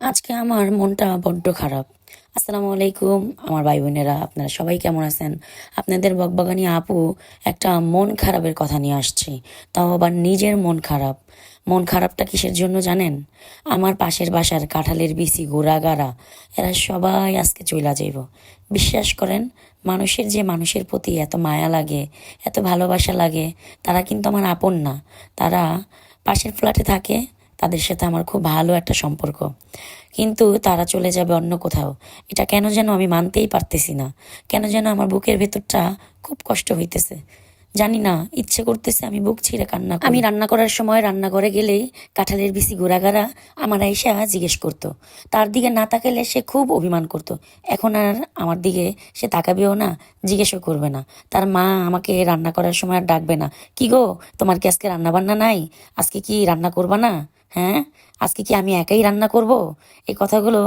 আজকে আমার মনটা বড্ড খারাপ। আসসালামু আলাইকুম, আমার ভাই বোনেরা আপনারা সবাই কেমন আছেন? আপনাদের বকবাগানি আপু একটা মন খারাপের কথা নিয়ে আসছে, তাও আবার নিজের মন খারাপ। মন খারাপটা কিসের জন্য জানেন? আমার পাশের বাসার কাঁঠালের বিসি গোড়াগাড়া, এরা সবাই আজকে চইলা যাইব। বিশ্বাস করেন, মানুষের যে মানুষের প্রতি এত মায়া লাগে, এত ভালোবাসা লাগে, তারা কিন্তু আমার আপন না। তারা পাশের ফ্ল্যাটে থাকে তাদের সাথে আমার খুব ভালো একটা সম্পর্ক। কিন্তু তারা চলে যাবে অন্য কোথাও। এটা কেন যেন আমি মানতেই পারতেছি না। কেন যেন আমার বুকের ভেতরটা খুব কষ্ট হইতেছে। জানি না, ইচ্ছে করতেছে আমি বুক ছিঁড়ে কান্না আমি রান্না করার সময় রান্নাঘরে গেলেই কাঁঠালের বিসি গোড়াগাড়া আমার আইসা জিজ্ঞেস করতো। তার দিকে না তাকালে সে খুব অভিমান করতো। এখন আর আমার দিকে সে তাকাবেও না, জিজ্ঞেসও করবে না। তার মা আমাকে রান্না করার সময় আর ডাকবে না। কি গো, তোমার কি আজকে রান্না বান্না নাই? আজকে কি রান্না করবা না? হ্যাঁ? আজকে কি আমি একাই রান্না করব? এই কথাগুলো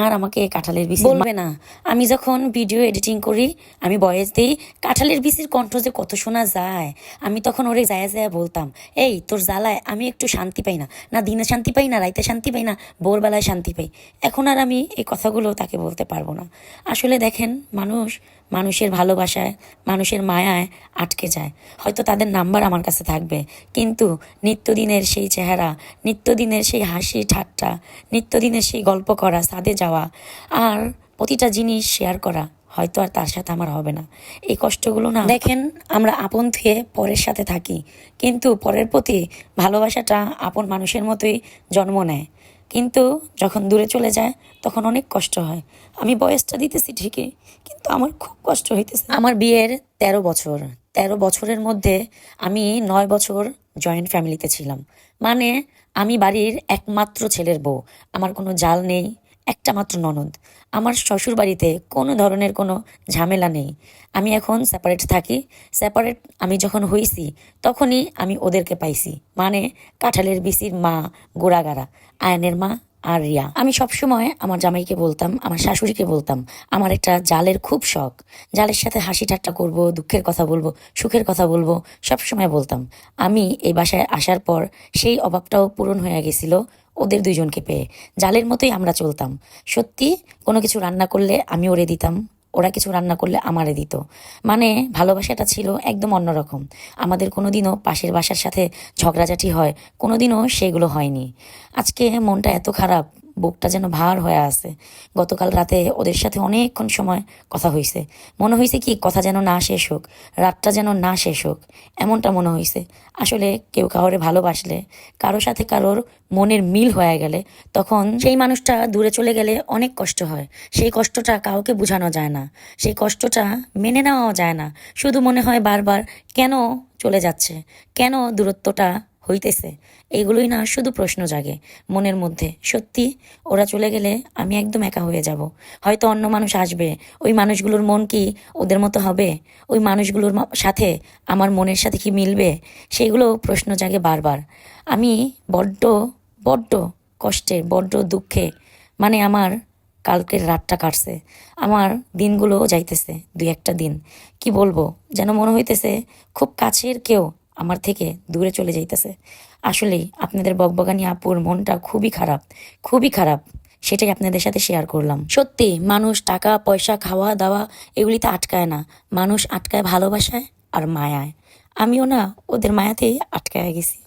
আর আমাকে কাঁঠালের বিসি বলবে না। আমি যখন ভিডিও এডিটিং করি আমি বয়স দিই কাঁঠালের বিসির কণ্ঠ যে কত শোনা যায়। আমি তখন ওরে যায় যায় বলতাম এই তোর জ্বালায় আমি একটু শান্তি পাই না। না দিনে শান্তি পাই না রাইতে শান্তি পাই না ভোরবেলায় শান্তি পাই। এখন আর আমি এই কথাগুলো তাকে বলতে পারব না। আসলে দেখেন মানুষ মানুষের ভালোবাসায়, মানুষের মায়ায় আটকে যায়। হয়তো তাদের নাম্বার আমার কাছে থাকবে। কিন্তু নিত্যদিনের সেই চেহারা, নিত্যদিনের সেই হাসি ঠাট্টা, নিত্যদিনের সেই গল্প করা সাদে যাওয়া আর প্রতিটা জিনিস শেয়ার করা হয়তো আর তার সাথে আমার হবে না। এই কষ্টগুলো না দেখেন, আমরা আপন থুয়ে পরের সাথে থাকি। কিন্তু পরের প্রতি ভালোবাসাটা আপন মানুষের মতোই জন্ম নেয়। কিন্তু যখন দূরে চলে যায়, তখন অনেক কষ্ট হয়। আমি বয়সটা দিতেছি ঠিকই, কিন্তু আমার খুব কষ্ট হইতেছে। আমার বিয়ের তেরো বছর। তেরো বছরের মধ্যে আমি নয় বছর জয়েন্ট ফ্যামিলিতে ছিলাম। মানে আমি বাড়ির একমাত্র ছেলের বউ। আমার কোনো জাল নেই একটা মাত্র ননদ। আমার শ্বশুর বাড়িতে কোনো ধরনের কোনো ঝামেলা নেই। আমি এখন সেপারেট থাকি। সেপারেট আমি যখন হইছি, তখনই আমি ওদেরকে পাইছি। মানে কাঁঠালের বিসির মা, গোড়াগাড়া, আয়নের মা আর রিয়া। আমি সবসময় আমার জামাইকে বলতাম, আমার শাশুড়িকে বলতাম, আমার একটা জালের খুব শখ। জালের সাথে হাসি ঠাট্টা করব, দুঃখের কথা বলব, সুখের কথা বলব, সবসময় বলতাম। আমি এই বাসায় আসার পর সেই অভাবটাও পূরণ হয়ে গেছিল। ওদের দুইজনকে পেয়ে। জালের মতোই আমরা চলতাম। সত্যি, কোনো কিছু রান্না করলে আমি ওরে দিতাম, ওরা কিছু রান্না করলে আমারে দিত। মানে ভালোবাসাটা ছিল একদম অন্যরকম। আমাদের কোনোদিনও পাশের বাসার সাথে ঝগড়াঝাটি হয় কোনো দিনও সেগুলো হয়নি। আজকে মনটা এত খারাপ বুকটা যেন ভার হয়ে আছে। গতকাল রাতে ওদের সাথে অনেকক্ষণ সময় কথা হয়েছে মনে হয়েছে কি, কথা যেন না শেষ হোক, রাতটা যেন না শেষ হোক, এমনটা মনে হয়েছে আসলে কেউ কাউরে ভালোবাসলে, কারও সাথে কারোর মনের মিল হয়ে গেলে, তখন সেই মানুষটা দূরে চলে গেলে অনেক কষ্ট হয়। সেই কষ্টটা কাউকে বোঝানো যায় না। সেই কষ্টটা মেনে নেওয়াও যায় না। শুধু মনে হয় বারবার কেন চলে যাচ্ছে? কেন দূরত্বটা হইতেছে। এইগুলোই না, শুধু প্রশ্ন জাগে মনের মধ্যে। সত্যি, ওরা চলে গেলে আমি একদম একা হয়ে যাব। হয়তো অন্য মানুষ আসবে। ওই মানুষগুলোর মন কি ওদের মতো হবে? ওই মানুষগুলোর সাথে আমার মনের সাথে কি মিলবে? সেগুলো প্রশ্ন জাগে বারবার। আমি বড্ড বড্ড কষ্টে, বড্ড দুঃখে মানে আমার কালকের রাতটা কাটছে। আমার দিনগুলো যাইতেছে, দুই একটা দিন। কি বলব? যেন মনে হইতেছে খুব কাছের কেউ আমার থেকে দূরে চলে যাইতেছে। আসলেই আপনাদের বকবগানি আপুর মনটা খুবই খারাপ খুবই খারাপ। সেটাই আপনাদের সাথে শেয়ার করলাম। সত্যি, মানুষ টাকা, পয়সা খাওয়া দাওয়া এগুলিতে আটকায় না। মানুষ আটকায় ভালোবাসায় আর মায়ায়। আমিও না ওদের মায়াতেই আটকায় গেছি।